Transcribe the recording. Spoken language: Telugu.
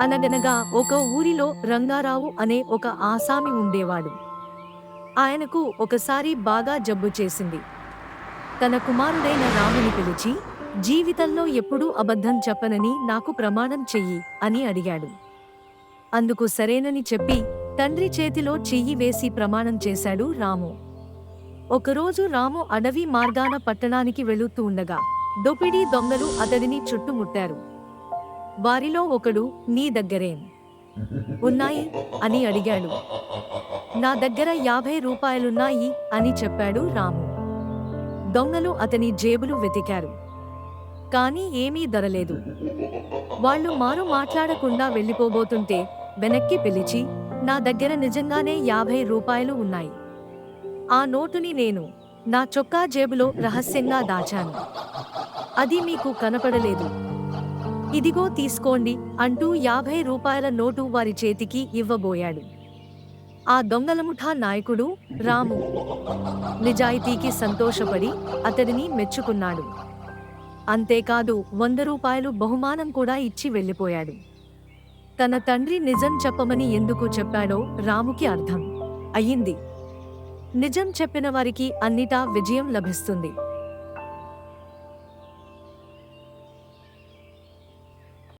అనగనగా ఒక ఊరిలో రంగారావు అనే ఒక ఆసామి ఉండేవాడు. ఆయనకు ఒకసారి బాగా జబ్బు చేసింది. తన కుమారుడైన రాముని పిలిచి జీవితంలో ఎప్పుడూ అబద్ధం చెప్పనని నాకు ప్రమాణం చెయ్యి అని అడిగాడు. అందుకు సరేనని చెప్పి తండ్రి చేతిలో చెయ్యి వేసి ప్రమాణం చేశాడు రాము. ఒకరోజు రాము అడవి మార్గాన పట్టణానికి వెళుతూ ఉండగా దొపిడీ దొంగలు అతడిని చుట్టుముట్టారు. వారిలో ఒకడు నీ దగ్గరేం ఉన్నాయి అని అడిగాడు. నా దగ్గర యాభై రూపాయలున్నాయి అని చెప్పాడు రాము. దొంగలు అతని జేబులు వెతికారు. కానీ ఏమీ ధరలేదు. వాళ్ళు మారు మాట్లాడకుండా వెళ్ళిపోబోతుంటే వెనక్కి పిలిచి నా దగ్గర నిజంగానే యాభై రూపాయలు ఉన్నాయి. ఆ నోటుని నేను నా చొక్కా జేబులో రహస్యంగా దాచాను. అది మీకు కనపడలేదు. ఇదిగో తీసుకోండి అంటూ యాభై రూపాయల నోటు వారి చేతికి ఇవ్వబోయాడు. ఆ దొంగల ముఠా నాయకుడు రాము నిజాయితీకి సంతోషపడి అతడిని మెచ్చుకున్నాడు. అంతేకాదు వంద రూపాయలు బహుమానం కూడా ఇచ్చి వెళ్ళిపోయాడు. తన తండ్రి నిజం చెప్పమని ఎందుకు చెప్పాడో రాముకి అర్థం అయ్యింది. నిజం చెప్పిన వారికి అన్నిటా విజయం లభిస్తుంది.